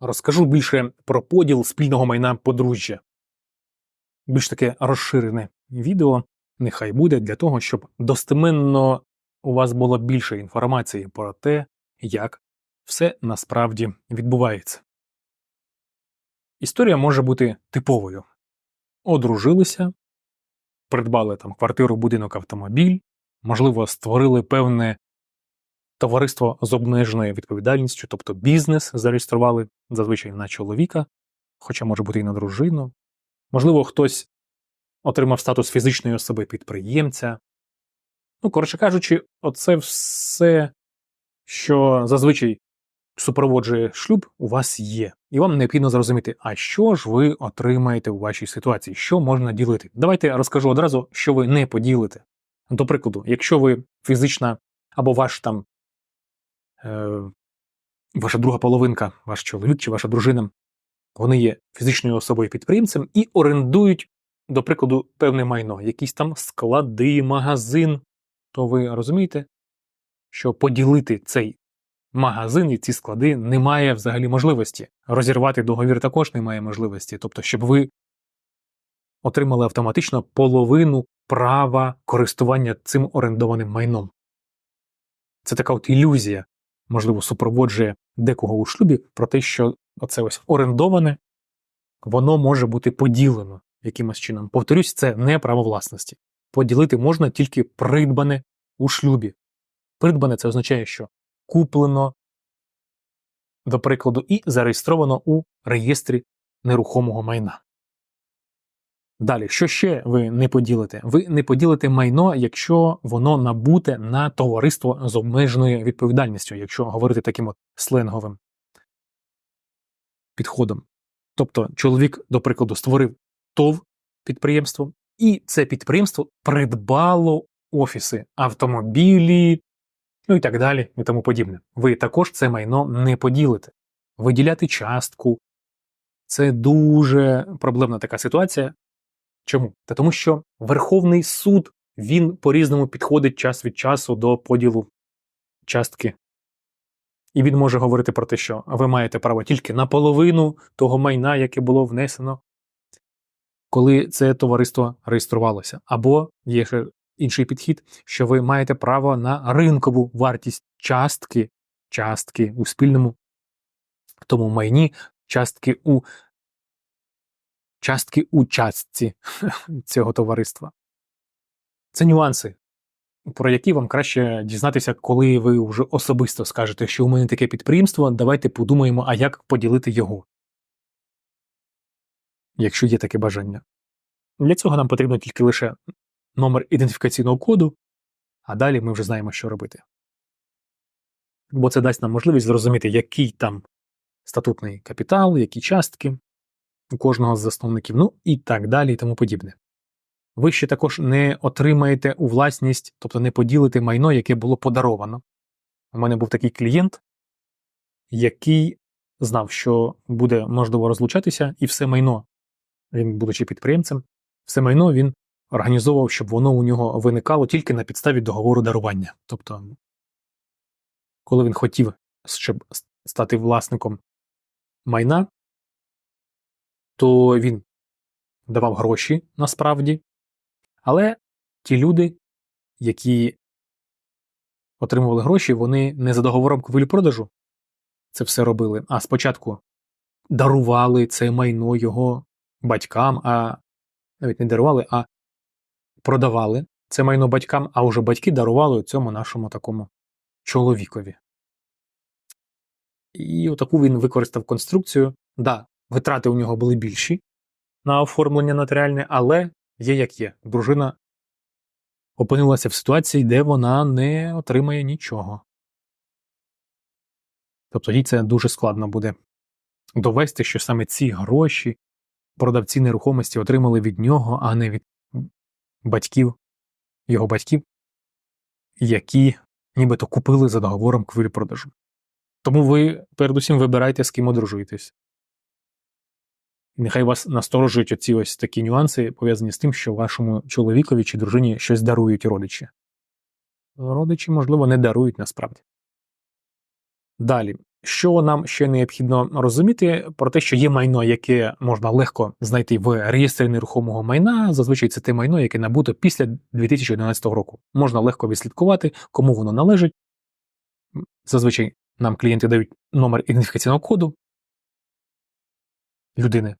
розкажу більше про поділ спільного майна подружжя. Більш таке розширене відео нехай буде для того, щоб достеменно у вас було більше інформації про те, як все насправді відбувається. Історія може бути типовою. Одружилися, придбали там квартиру, будинок, автомобіль, можливо, створили певне товариство з обмеженою відповідальністю, тобто бізнес зареєстрували зазвичай на чоловіка, хоча може бути і на дружину. Можливо, хтось отримав статус фізичної особи підприємця. Ну, коротше кажучи, оце все, що зазвичай супроводжує шлюб, у вас є. І вам необхідно зрозуміти, а що ж ви отримаєте у вашій ситуації, що можна ділити. Давайте розкажу одразу, що ви не поділите. До прикладу, якщо ви фізична або ваш там ваша друга половинка, ваш чоловік чи ваша дружина, вони є фізичною особою підприємцем і орендують, до прикладу, певне майно, якісь там склади, магазин, то ви розумієте, що поділити цей магазин і ці склади немає взагалі можливості. Розірвати договір також немає можливості. Тобто, щоб ви отримали автоматично половину права користування цим орендованим майном. Це така от ілюзія, можливо, супроводжує декого у шлюбі про те, що оце ось орендоване, воно може бути поділено якимось чином. Повторюсь, це не право власності. Поділити можна тільки придбане у шлюбі. Придбане це означає, що куплено, до прикладу, і зареєстровано у реєстрі нерухомого майна. Далі, що ще ви не поділите? Ви не поділите майно, якщо воно набуте на товариство з обмеженою відповідальністю, якщо говорити таким от сленговим підходом. Тобто, чоловік, до прикладу, створив ТОВ підприємство, і це підприємство придбало офіси, автомобілі, ну і так далі, і тому подібне. Ви також це майно не поділите. Виділяти частку це дуже проблемна така ситуація. Чому? Та тому, що Верховний суд він по-різному підходить час від часу до поділу частки. І він може говорити про те, що ви маєте право тільки на половину того майна, яке було внесено, коли це товариство реєструвалося. Або є ще інший підхід, що ви маєте право на ринкову вартість частки, частки у спільному тому майні, частки у частки у частці цього товариства. Це нюанси, про які вам краще дізнатися, коли ви вже особисто скажете, що у мене таке підприємство, давайте подумаємо, а як поділити його. Якщо є таке бажання. Для цього нам потрібно тільки лише номер ідентифікаційного коду, а далі ми вже знаємо, що робити. Бо це дасть нам можливість зрозуміти, який там статутний капітал, які частки у кожного з засновників, ну і так далі, і тому подібне. Ви ще також не отримаєте у власність, тобто не поділите майно, яке було подаровано. У мене був такий клієнт, який знав, що буде можливо розлучатися, і все майно, він, будучи підприємцем, все майно він організовував, щоб воно у нього виникало тільки на підставі договору дарування. Тобто, коли він хотів, щоб стати власником майна, то він давав гроші насправді, але ті люди, які отримували гроші, вони не за договором купівлі-продажу це все робили, а спочатку дарували це майно його батькам, а навіть не дарували, а продавали це майно батькам, а вже батьки дарували цьому нашому такому чоловікові. І отаку він використав конструкцію. Да, витрати у нього були більші на оформлення нотаріальне, але є як є. Дружина опинилася в ситуації, де вона не отримає нічого. Тобто їй це дуже складно буде довести, що саме ці гроші продавці нерухомості отримали від нього, а не від батьків, його батьків, які нібито купили за договором квилі продажу. Тому ви передусім вибирайте, з ким одружуєтесь. І нехай вас насторожують оці ось такі нюанси, пов'язані з тим, що вашому чоловікові чи дружині щось дарують родичі. Родичі, можливо, не дарують насправді. Далі, Що нам ще необхідно розуміти про те, що є майно, яке можна легко знайти в реєстрі нерухомого майна. Зазвичай це те майно, яке набуто після 2011 року. Можна легко відслідкувати, кому воно належить. Зазвичай нам клієнти дають номер ідентифікаційного коду людини,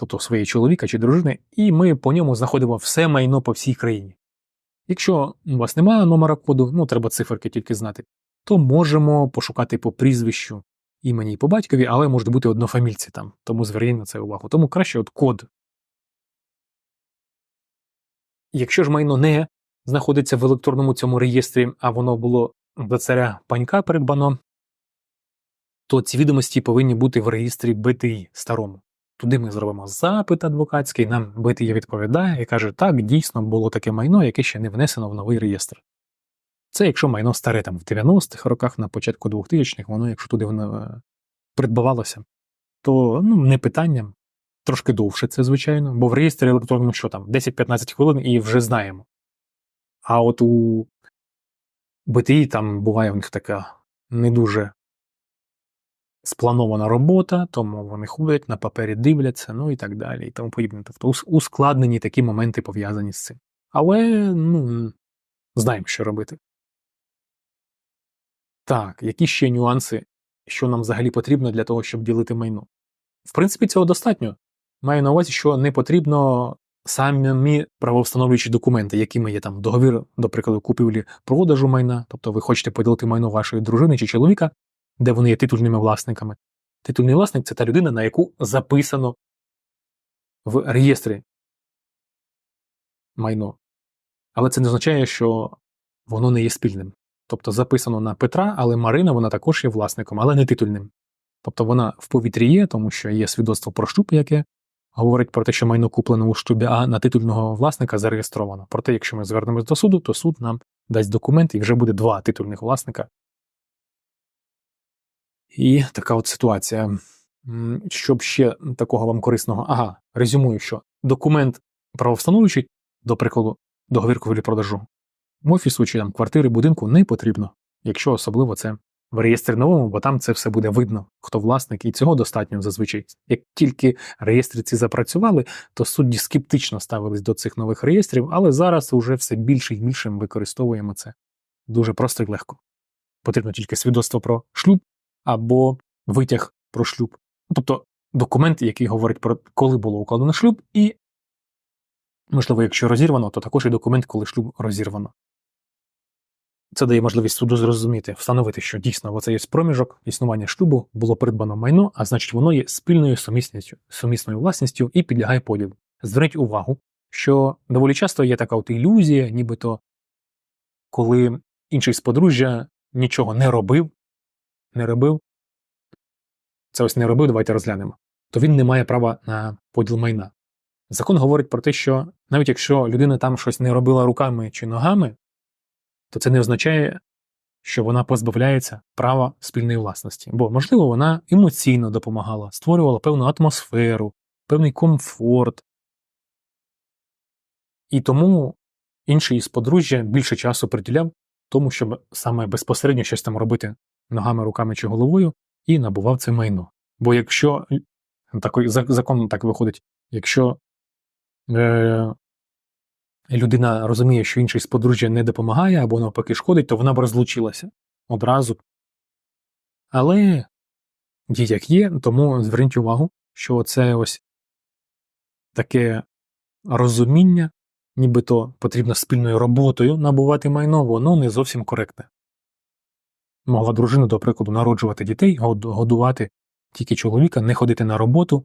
тобто своєї чоловіка чи дружини, і ми по ньому знаходимо все майно по всій країні. Якщо у вас немає номера коду, ну треба циферки тільки знати, то можемо пошукати по прізвищу імені і по батькові, але можуть бути однофамільці там, тому зверніть на це увагу. Тому краще от код. Якщо ж майно не знаходиться в електронному цьому реєстрі, а воно було до царя панька придбано, то ці відомості повинні бути в реєстрі БТІ старому. Туди ми зробимо запит адвокатський, нам БТІ відповідає і каже, так, дійсно було таке майно, яке ще не внесено в новий реєстр. Це якщо майно старе там в 90-х роках, на початку 2000-х, воно, якщо туди воно е, придбавалося, то ну, не питання. Трошки довше це, звичайно, бо в реєстрі електронному що там 10-15 хвилин і вже знаємо. А от у БТІ там буває в них така не дуже спланована робота, тому вони ходять на папері дивляться, ну і так далі, і тому подібне. Тобто ускладнені такі моменти пов'язані з цим. Але ну, знаємо, що робити. Так, які ще нюанси, що нам взагалі потрібно для того, щоб ділити майно? В принципі, цього достатньо. Маю на увазі, що не потрібно самі правовстановлюючі документи, якими є там договір, до прикладу, купівлі продажу майна, тобто ви хочете поділити майно вашої дружини чи чоловіка, де вони є титульними власниками. Титульний власник це та людина, на яку записано в реєстрі майно. Але це не означає, що воно не є спільним. Тобто записано на Петра, але Марина вона також є власником, але не титульним. Тобто вона в повітрі є, тому що є свідоцтво про шлюб, яке говорить про те, що майно куплено у шлюбі, а на титульного власника зареєстровано. Проте, якщо ми звернемось до суду, то суд нам дасть документ і вже буде два титульних власника. І така от ситуація. Щоб ще такого вам корисного. Ага, резюмую, що документ правовстановлюючий, до прикладу, договір купівлі-продажу, офісу чи там квартири, будинку не потрібно, якщо особливо це в реєстрі новому, бо там це все буде видно, хто власник, і цього достатньо зазвичай. Як тільки реєстри ці запрацювали, то судді скептично ставились до цих нових реєстрів, але зараз уже все більше і більше ми використовуємо це дуже просто і легко. Потрібно тільки свідоцтво про шлюб або витяг про шлюб. Тобто документ, який говорить про коли було укладено шлюб, і, можливо, якщо розірвано, то також і документ, коли шлюб розірвано. Це дає можливість суду зрозуміти, встановити, що дійсно в оцей проміжок існування шлюбу було придбано майно, а значить воно є спільною сумісністю, сумісною власністю і підлягає поділу. Зверніть увагу, що доволі часто є така от ілюзія, нібито коли інший з подружжя нічого не робив, не робив, це ось не робив, давайте розглянемо, то він не має права на поділ майна. Закон говорить про те, що навіть якщо людина там щось не робила руками чи ногами, то це не означає, що вона позбавляється права спільної власності. Бо, можливо, вона емоційно допомагала, створювала певну атмосферу, певний комфорт. І тому інший із подружжя більше часу приділяв тому, щоб саме безпосередньо щось там робити ногами, руками чи головою, і набував це майно. Бо якщо такий закон так виходить, якщо е, людина розуміє, що інший з подружжя не допомагає або навпаки шкодить, то вона б розлучилася одразу. Але є як є, тому зверніть увагу, що це ось таке розуміння, нібито потрібно спільною роботою набувати майно, воно не зовсім коректне. Могла дружина, до прикладу, народжувати дітей, год- годувати тільки чоловіка, не ходити на роботу,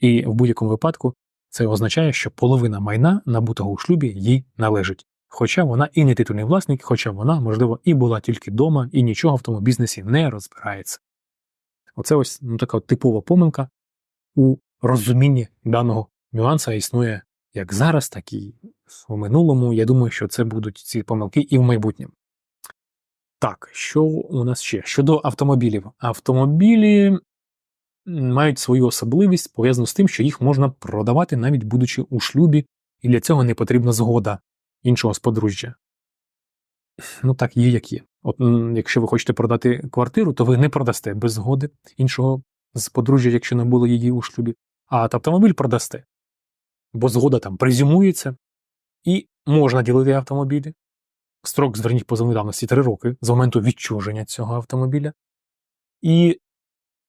і в будь-якому випадку це означає, що половина майна, набутого у шлюбі, їй належить. Хоча вона і не титульний власник, хоча вона, можливо, і була тільки вдома, і нічого в тому бізнесі не розбирається. Оце ось ну, така от типова помилка у розумінні даного нюанса існує як зараз, так і у минулому. Я думаю, що це будуть ці помилки і в майбутньому. Так, що у нас ще? Щодо автомобілів. Автомобілі мають свою особливість, пов'язану з тим, що їх можна продавати навіть будучи у шлюбі, і для цього не потрібна згода іншого з подружжя. Ну так, є як є. От якщо ви хочете продати квартиру, то ви не продасте без згоди іншого з подружжя, якщо не було її у шлюбі, а от автомобіль продасте. Бо згода там презюмується, і можна ділити автомобілі. Строк зверніть позовної давності 3 роки з моменту відчуження цього автомобіля. І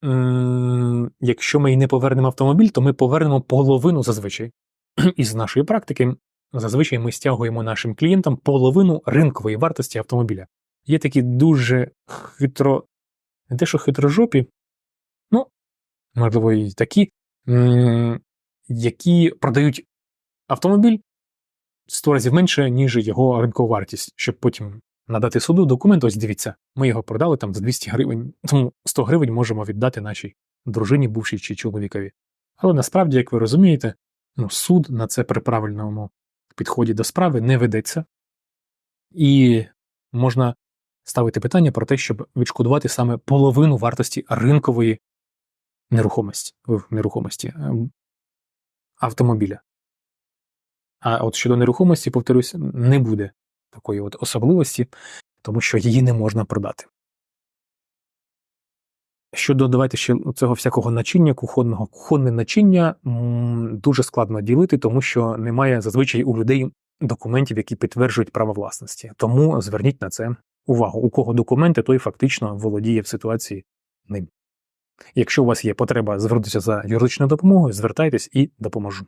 м, якщо ми й не повернемо автомобіль, то ми повернемо половину зазвичай. Із нашої практики зазвичай ми стягуємо нашим клієнтам половину ринкової вартості автомобіля. Є такі дуже хитро, не те, хитрожопі, ну, можливо, і такі, які продають автомобіль 100 разів менше, ніж його ринкова вартість, щоб потім надати суду документ. Ось дивіться, ми його продали там за 200 гривень, тому 100 гривень можемо віддати нашій дружині, бувшій чи чоловікові. Але насправді, як ви розумієте, ну, суд на це при правильному підході до справи не ведеться, і можна ставити питання про те, щоб відшкодувати саме половину вартості ринкової нерухомості, нерухомості ем, автомобіля. А от щодо нерухомості, повторюсь, не буде такої от особливості, тому що її не можна продати. Щодо давайте ще цього всякого начиння, кухонного кухонне начиння дуже складно ділити, тому що немає зазвичай у людей документів, які підтверджують право власності. Тому зверніть на це увагу. У кого документи, той фактично володіє в ситуації ним. Якщо у вас є потреба звернутися за юридичною допомогою, звертайтесь і допоможу.